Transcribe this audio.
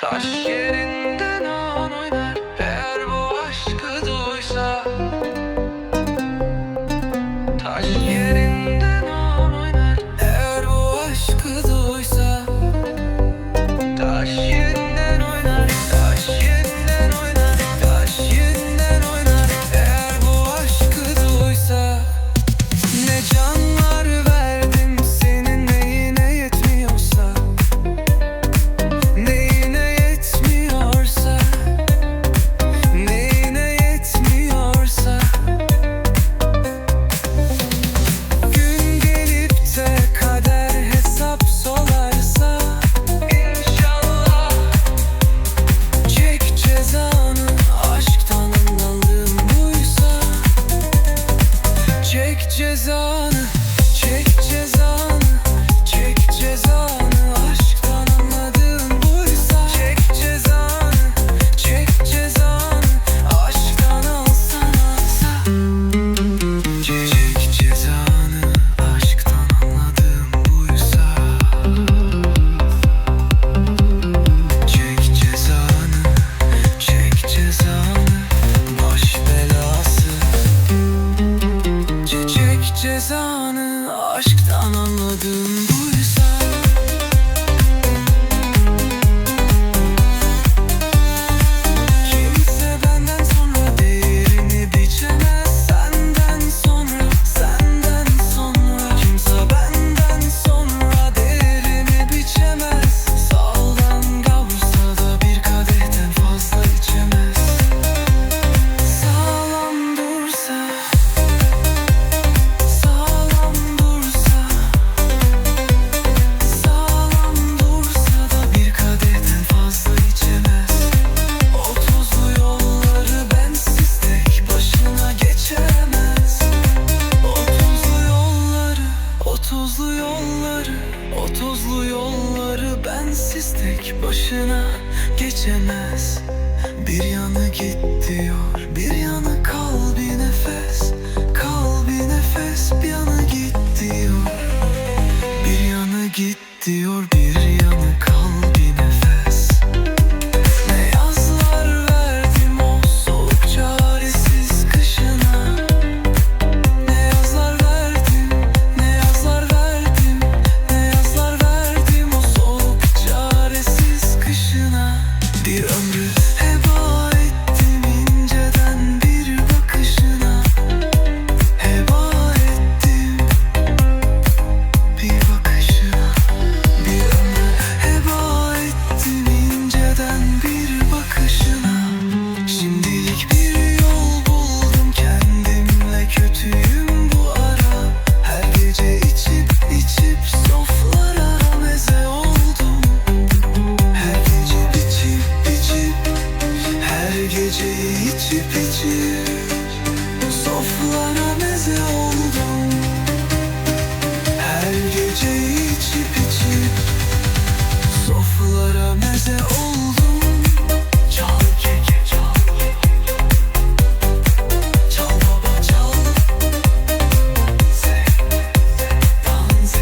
Ta şerinde ceza tozlu yolları O tozlu yolları bensiz tek başına geçemez. Bir yanı git diyor bir yanı Aşklara meze oldum Her gece içip içip Soflara meze oldum Çal keke çal. Çal baba çal. Zevk, zevk, dans.